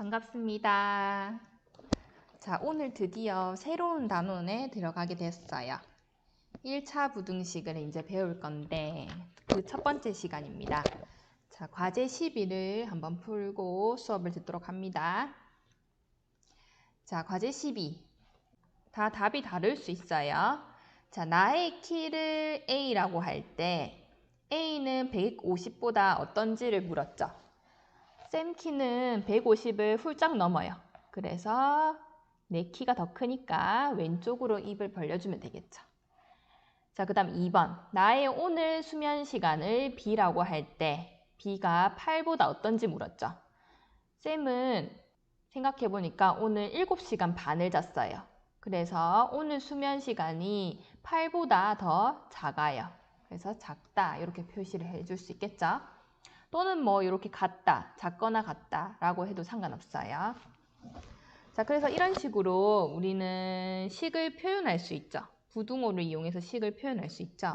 반갑습니다. 자, 오늘 드디어 새로운 단원에 들어가게 됐어요. 1차 부등식을 이제 배울 건데 그 첫 번째 시간입니다. 자, 과제 12를 한번 풀고 수업을 듣도록 합니다. 자, 과제 12. 다 답이 다를 수 있어요. 자, 나의 키를 A라고 할 때 A는 150보다 어떤지를 물었죠. 쌤 키는 150을 훌쩍 넘어요. 그래서 내 키가 더 크니까 왼쪽으로 입을 벌려주면 되겠죠. 자, 그 다음 2번. 나의 오늘 수면 시간을 B라고 할 때 B가 8보다 어떤지 물었죠. 쌤은 생각해보니까 오늘 7시간 반을 잤어요. 그래서 오늘 수면 시간이 8보다 더 작아요. 그래서 작다 이렇게 표시를 해줄 수 있겠죠. 또는 뭐 이렇게 같다, 작거나 같다 라고 해도 상관없어요. 자, 그래서 이런 식으로 우리는 식을 표현할 수 있죠. 부등호를 이용해서 식을 표현할 수 있죠.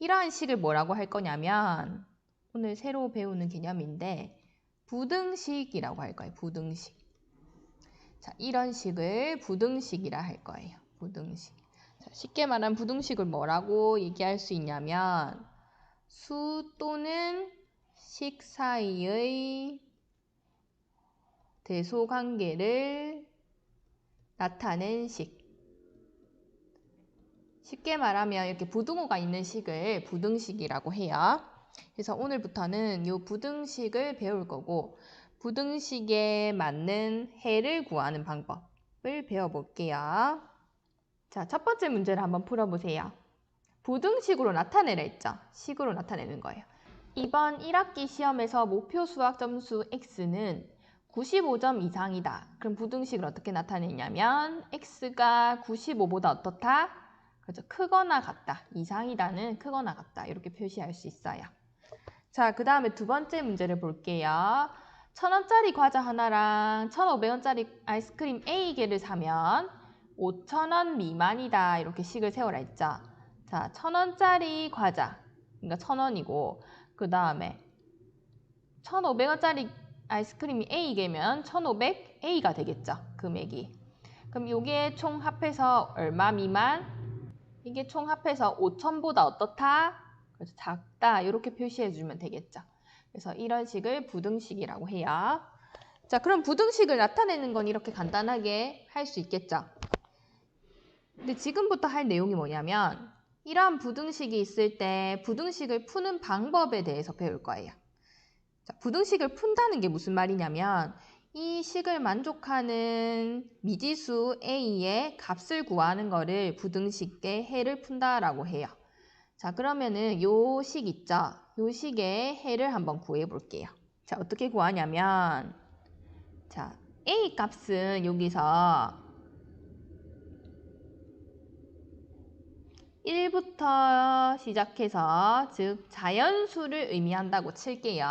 이러한 식을 뭐라고 할 거냐면 오늘 새로 배우는 개념인데 부등식이라고 할 거예요. 부등식. 자, 이런 식을 부등식이라 할 거예요. 부등식. 자, 쉽게 말하면 부등식을 뭐라고 얘기할 수 있냐면 수 또는 식 사이의 대소관계를 나타낸 식. 쉽게 말하면 이렇게 부등호가 있는 식을 부등식이라고 해요. 그래서 오늘부터는 이 부등식을 배울 거고 부등식에 맞는 해를 구하는 방법을 배워볼게요. 자, 첫 번째 문제를 한번 풀어보세요. 부등식으로 나타내라 했죠? 식으로 나타내는 거예요. 이번 1학기 시험에서 목표 수학 점수 X는 95점 이상이다. 그럼 부등식을 어떻게 나타내냐면 X가 95보다 어떻다? 그렇죠. 크거나 같다. 이상이다는 크거나 같다. 이렇게 표시할 수 있어요. 자, 그 다음에 두 번째 문제를 볼게요. 1000원짜리 과자 하나랑 1500원짜리 아이스크림 A개를 사면 5,000원 미만이다. 이렇게 식을 세워라 했죠. 자, 1000원짜리 과자. 그러니까 1000원이고 그 다음에 1,500원짜리 아이스크림이 A개면 1,500A가 되겠죠. 금액이. 그럼 이게 총 합해서 얼마 미만? 이게 총 합해서 5,000보다 어떻다? 그래서 작다. 이렇게 표시해 주면 되겠죠. 그래서 이런 식을 부등식이라고 해요. 자, 그럼 부등식을 나타내는 건 이렇게 간단하게 할 수 있겠죠. 근데 지금부터 할 내용이 뭐냐면 이러한 부등식이 있을 때 부등식을 푸는 방법에 대해서 배울 거예요. 자, 부등식을 푼다는 게 무슨 말이냐면 이 식을 만족하는 미지수 A의 값을 구하는 거를 부등식의 해를 푼다라고 해요. 자, 그러면은 요 식 있죠? 요 식의 해를 한번 구해 볼게요. 자, 어떻게 구하냐면 자, A 값은 여기서 1부터 시작해서 즉 자연수를 의미한다고 칠게요.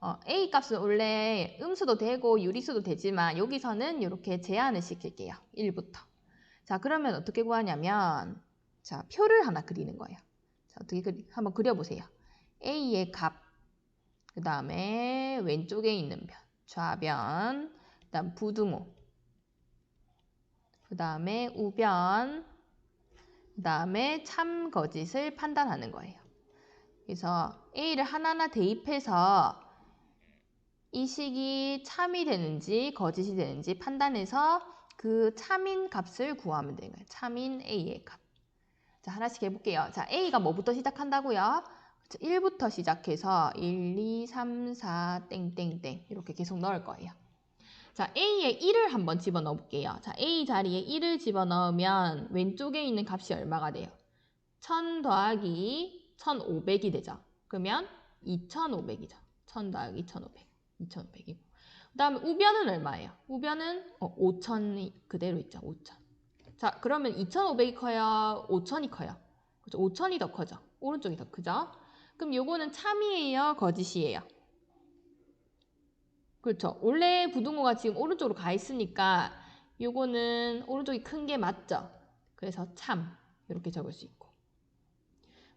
어, A 값은 원래 음수도 되고 유리수도 되지만 여기서는 이렇게 제한을 시킬게요. 1부터. 자 그러면 어떻게 구하냐면 자 표를 하나 그리는 거예요. 자 어떻게 그리, 한번 그려보세요. A의 값, 그 다음에 왼쪽에 있는 변, 좌변, 그 다음 부등호, 그 다음에 우변, 그 다음에 참 거짓을 판단하는 거예요. 그래서 A를 하나하나 대입해서 이 식이 참이 되는지 거짓이 되는지 판단해서 그 참인 값을 구하면 되는 거예요. 참인 A의 값. 자, 하나씩 해볼게요. 자, A가 뭐부터 시작한다고요? 1부터 시작해서 1, 2, 3, 4, 땡땡땡 이렇게 계속 넣을 거예요. 자, A에 1을 한번 집어넣어 볼게요. 자, A 자리에 1을 집어넣으면 왼쪽에 있는 값이 얼마가 돼요? 1000 더하기 1500이 되죠. 그러면 2500이죠. 1000 더하기 1500. 2500이고. 그 다음에 우변은 얼마예요? 우변은 어, 5000이 그대로 있죠. 5000. 자, 그러면 2500이 커요? 5000이 커요? 그렇죠? 5000이 더 커져. 오른쪽이 더 크죠? 그럼 요거는 참이에요? 거짓이에요? 그렇죠. 원래 부등호가 지금 오른쪽으로 가 있으니까 요거는 오른쪽이 큰 게 맞죠? 그래서 참 이렇게 적을 수 있고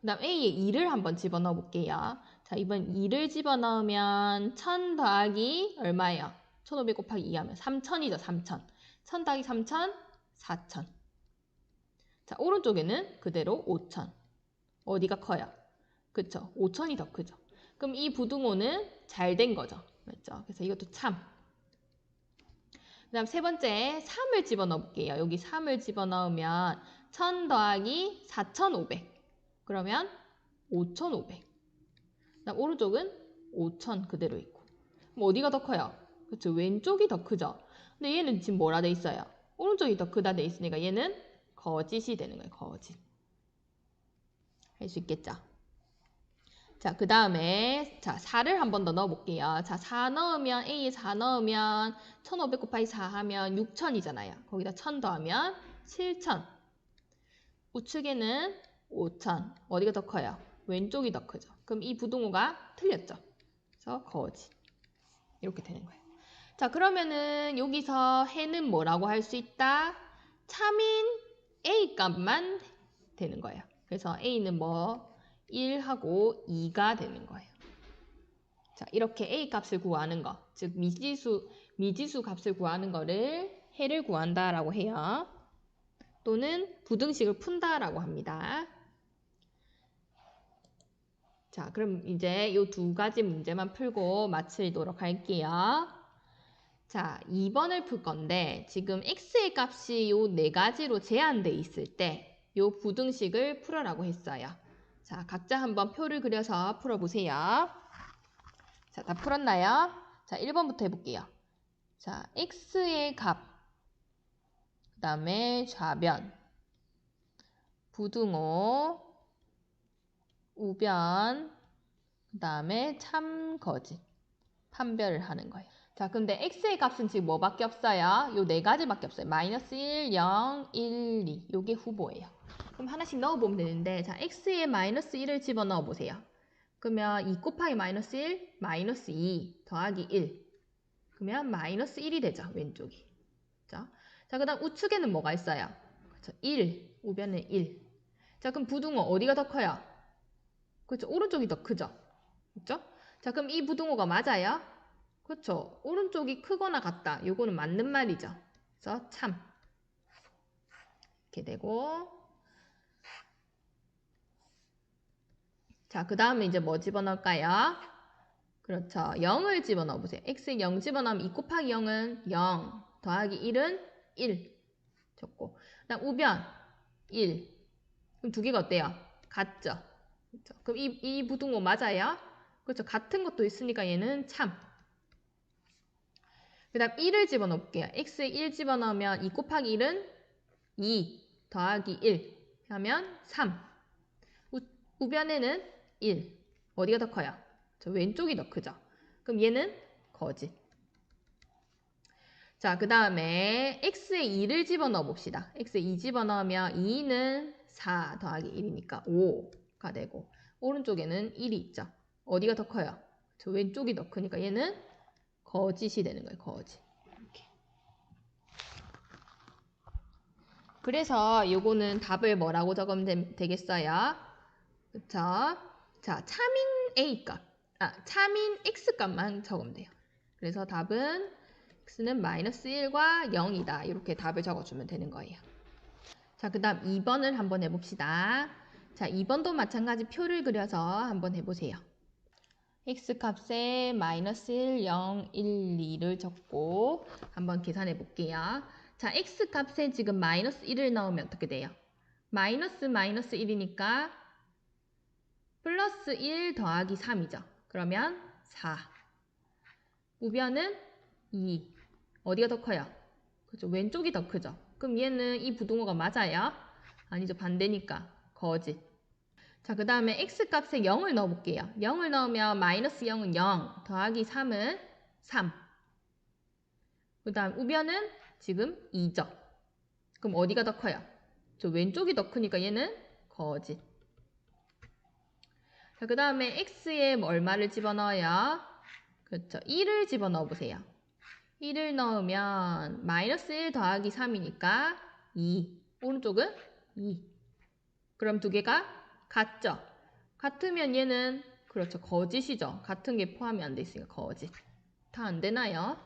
그 다음 A에 2를 한번 집어넣어 볼게요. 자, 이번 2를 집어넣으면 1000 더하기 얼마예요? 1500 곱하기 2 하면 3000이죠, 3000. 1000 더하기 3000, 4000. 자, 오른쪽에는 그대로 5000. 어디가 커요? 그쵸? 5000이 더 크죠. 그럼 이 부등호는 잘 된 거죠. 맞죠? 그래서 이것도 참. 그 다음 세 번째, 3을 집어넣어 볼게요. 여기 3을 집어넣으면 1000 더하기 4500. 그러면 5500. 그다음 오른쪽은 5000 그대로 있고. 그럼 어디가 더 커요? 그렇죠. 왼쪽이 더 크죠. 근데 얘는 지금 뭐라 돼 있어요? 오른쪽이 더 크다 돼 있으니까 얘는 거짓이 되는 거예요. 거짓. 할 수 있겠죠? 자, 그 다음에 자 4를 한 번 더 넣어볼게요. 자, 4 넣으면 A에 4 넣으면 1500 곱하기 4 하면 6000이잖아요. 거기다 1000 더하면 7000. 우측에는 5000. 어디가 더 커요? 왼쪽이 더 크죠. 그럼 이 부등호가 틀렸죠. 그래서 거짓. 이렇게 되는 거예요. 자, 그러면은 여기서 해는 뭐라고 할 수 있다? 참인 A 값만 되는 거예요. 그래서 A는 뭐 1하고 2가 되는 거예요. 자, 이렇게 A 값을 구하는 거, 즉 미지수 미지수 값을 구하는 거를 해를 구한다라고 해요. 또는 부등식을 푼다라고 합니다. 자, 그럼 이제 이 두 가지 문제만 풀고 마치도록 할게요. 자, 2번을 풀 건데 지금 x의 값이 요네 가지로 제한돼 있을 때요 부등식을 풀어라고 했어요. 자, 각자 한번 표를 그려서 풀어보세요. 자, 다 풀었나요? 자, 1번부터 해볼게요. 자, x의 값, 그 다음에 좌변, 부등호, 우변, 그 다음에 참, 거짓, 판별을 하는 거예요. 자, 근데 x의 값은 지금 뭐밖에 없어요? 요 네 가지밖에 없어요. 마이너스 1, 0, 1, 2. 요게 후보예요. 그럼 하나씩 넣어보면 되는데 자, x에 마이너스 1을 집어넣어 보세요. 그러면 2 곱하기 마이너스 1, 마이너스 2 더하기 1. 그러면 마이너스 1이 되죠, 왼쪽이. 자, 자 그 다음 우측에는 뭐가 있어요? 그렇죠, 1, 우변은 1. 자, 그럼 부등호 어디가 더 커요? 그렇죠, 오른쪽이 더 크죠? 그렇죠? 자, 그럼 이 부등호가 맞아요? 그렇죠. 오른쪽이 크거나 같다. 요거는 맞는 말이죠. 그래서 참. 이렇게 되고 자, 그 다음에 이제 뭐 집어넣을까요? 그렇죠. 0을 집어넣어 보세요. x에 0 집어넣으면 2 곱하기 0은 0 더하기 1은 1 적고 그 다음 우변 1 그럼 두 개가 어때요? 같죠? 그렇죠. 그럼 이, 이 부등호 맞아요? 그렇죠. 같은 것도 있으니까 얘는 참. 그 다음 1을 집어넣을게요. x에 1 집어넣으면 2 곱하기 1은 2 더하기 1 하면 3. 우, 우변에는 1. 어디가 더 커요? 저 왼쪽이 더 크죠? 그럼 얘는 거짓. 자, 그 다음에 x에 2를 집어넣어 봅시다. x에 2 집어넣으면 2는 4 더하기 1이니까 5가 되고 오른쪽에는 1이 있죠. 어디가 더 커요? 저 왼쪽이 더 크니까 얘는 거짓이 되는 거예요. 거짓. 그래서 요거는 답을 뭐라고 적으면 되, 겠어요 그쵸? 자, 차민 A 값, 아, 차민 X 값만 적으면 돼요. 그래서 답은 X는 마이너스 1과 0이다. 이렇게 답을 적어주면 되는 거예요. 자, 그 다음 2번을 한번 해봅시다. 자, 2번도 마찬가지 표를 그려서 한번 해보세요. x 값에 마이너스 1, 0, 1, 2를 적고 한번 계산해 볼게요. 자, x 값에 지금 마이너스 1을 넣으면 어떻게 돼요? 마이너스 마이너스 1이니까 플러스 1 더하기 3이죠. 그러면 4. 우변은 2. 어디가 더 커요? 그죠? 왼쪽이 더 크죠? 그럼 얘는 이 부등호가 맞아요? 아니죠. 반대니까 거짓. 자, 그 다음에 x값에 0을 넣어볼게요. 0을 넣으면 마이너스 0은 0, 더하기 3은 3. 그 다음 우변은 지금 2죠. 그럼 어디가 더 커요? 저 왼쪽이 더 크니까 얘는 거짓. 자, 그 다음에 x에 뭐 얼마를 집어넣어요? 그렇죠. 1을 집어넣어 보세요. 1을 넣으면 마이너스 1 더하기 3이니까 2. 오른쪽은 2. 그럼 두 개가 같죠? 같으면 얘는 그렇죠. 거짓이죠. 같은 게 포함이 안 돼 있으니까 거짓. 다 안 되나요?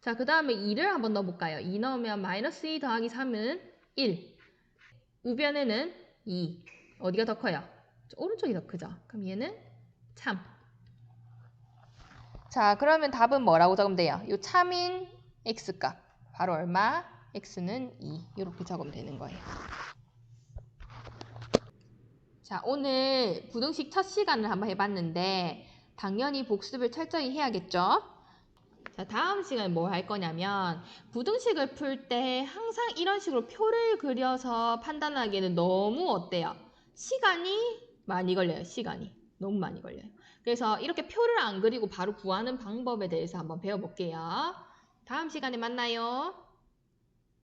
자, 그 다음에 2를 한번 넣어볼까요? 2 넣으면 마이너스 2 더하기 3은 1. 우변에는 2. 어디가 더 커요? 저 오른쪽이 더 크죠? 그럼 얘는 3. 자, 그러면 답은 뭐라고 적으면 돼요? 요 참인 x값. 바로 얼마? x는 2. 이렇게 적으면 되는 거예요. 자, 오늘 부등식 첫 시간을 한번 해봤는데 당연히 복습을 철저히 해야겠죠? 자, 다음 시간에 뭘 할 거냐면 부등식을 풀 때 항상 이런 식으로 표를 그려서 판단하기에는 너무 어때요? 시간이 많이 걸려요. 시간이. 너무 많이 걸려요. 그래서 이렇게 표를 안 그리고 바로 구하는 방법에 대해서 한번 배워볼게요. 다음 시간에 만나요.